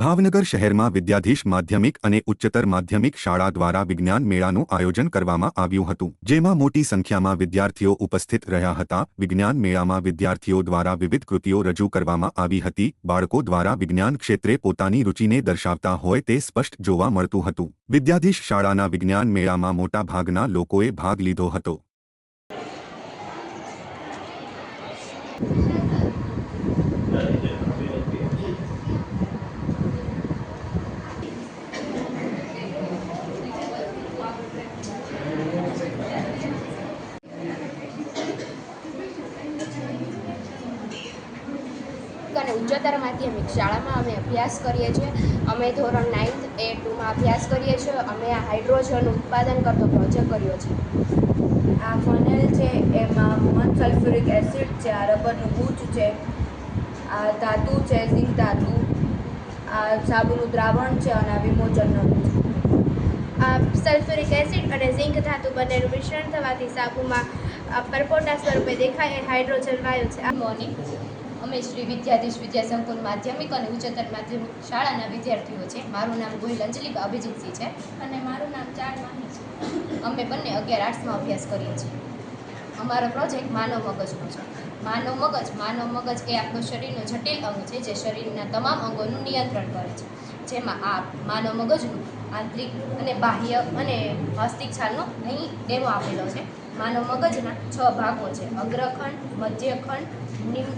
ભાવનગર શહેરમાં વિદ્યાધીશ માધ્યમિક અને ઉચ્ચતર માધ્યમિક શાળા દ્વારા વિજ્ઞાન મેળાનું આયોજન કરવામાં આવ્યું હતું, જેમાં મોટી સંખ્યામાં વિદ્યાર્થીઓ ઉપસ્થિત રહ્યા હતા. વિજ્ઞાન મેળામાં વિદ્યાર્થીઓ દ્વારા વિવિધ કૃતિઓ રજૂ કરવામાં આવી હતી. બાળકો દ્વારા વિજ્ઞાન ક્ષેત્રે પોતાની રુચિને દર્શાવતા હોય તે સ્પષ્ટ જોવા મળતું હતું. વિદ્યાધીશ શાળાના વિજ્ઞાન મેળામાં મોટા ભાગના લોકોએ ભાગ લીધો હતો. અને ઉચ્ચતર માધ્યમિક શાળામાં અમે અભ્યાસ કરીએ છીએ. અમે ધોરણ નાઇન્થ એ ટુમાં અભ્યાસ કરીએ છીએ. અમે આ હાઇડ્રોજન ઉત્પાદન કરતો પ્રોજેક્ટ કર્યો છે. આ ફનેલ છે એમાં મન સલ્ફ્યુરિક એસિડ છે આ રબરનું બૂચ છે આ ધાતુ છે ઝીંક ધાતુ આ સાબુનું દ્રાવણ છે અને આ વિમોચનનું આ સલ્ફ્યુરિક એસિડ અને ઝીંક ધાતુ બંનેનું મિશ્રણ થવાથી સાબુમાં આ પરપોટા સ્વરૂપે દેખાય હાઇડ્રોજન વાયુ છે. આ મોર્નિંગ અમે શ્રી વિદ્યાધીશ વિદ્યાસંકુલ માધ્યમિક અને ઉચ્ચતર માધ્યમિક શાળાના વિદ્યાર્થીઓ છે. મારું નામ ગોહિલ અંજલિકા અભિજીતસિંહ છે અને મારું નામ ચાર માહી છે. અમે બંને અગિયાર આર્ટ્સમાં અભ્યાસ કરીએ છીએ. અમારો પ્રોજેક્ટ માનવ મગજનો છે. માનવ મગજ માનવ મગજ એ આપણું શરીરનો જટિલ અંગ છે જે શરીરના તમામ અંગોનું નિયંત્રણ કરે છે. જેમાં આ માનવ મગજનું આંતરિક અને બાહ્ય અને વાસ્તિક છાલનો અહીં ડેમો આપેલો છે. માનવ મગજના છ ભાગો છે. અગ્રખંડ મધ્યખંડ નિમ્ન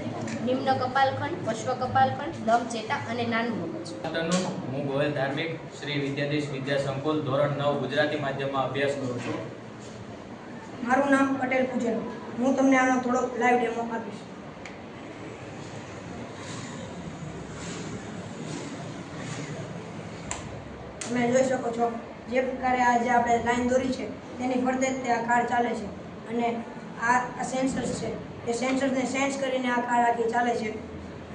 નિમ્ન કપાલખંડ પશ્વ કપાલખંડ લંબચેતા અને નાનું મગજ. હું ગોયલ ધાર્મિક શ્રી વિદ્યાધીશ વિદ્યા સંકુલ ધોરણ નવ ગુજરાતી માધ્યમમાં અભ્યાસ કરું છું. મારું નામ પટેલ પૂજન. હું તમને આનો થોડો લાઈવ ડેમો આપીશ. તમે જોઈ શકો છો. જે પ્રકારે આ જે આપણે લાઈન દોરી છે તેની ફરતે જ તે આ કાર ચાલે છે. અને આ સેન્સર્સ છે. એ સેન્સર્સને સેન્સ કરીને આ કાર આખી ચાલે છે.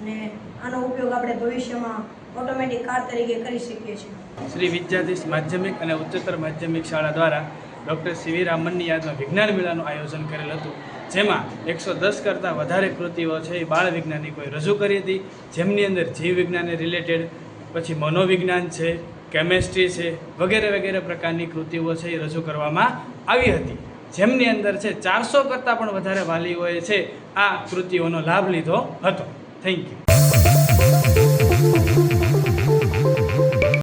અને આનો ઉપયોગ આપણે ભવિષ્યમાં ઓટોમેટિક કાર તરીકે કરી શકીએ છીએ. શ્રી વિદ્યાધીશ માધ્યમિક અને ઉચ્ચતર માધ્યમિક શાળા દ્વારા ડૉક્ટર સીવી રામનની યાદમાં વિજ્ઞાન મેળાનું આયોજન કરેલ હતું. જેમાં એકસો દસ કરતાં વધારે કૃતિઓ છે એ બાળ વિજ્ઞાનિકોએ રજૂ કરી હતી. જેમની અંદર જીવ વિજ્ઞાનને રિલેટેડ પછી મનોવિજ્ઞાન છે કેમેસ્ટ્રી છે, વગેરે વગેરે પ્રકારની કૃતિઓ છે એ રજૂ કરવામાં આવી હતી. જેમની અંદર છે, ચારસો કરતાં પણ વધારે વાલીઓએ છે, આ કૃતિઓનો લાભ લીધો હતો. Thank you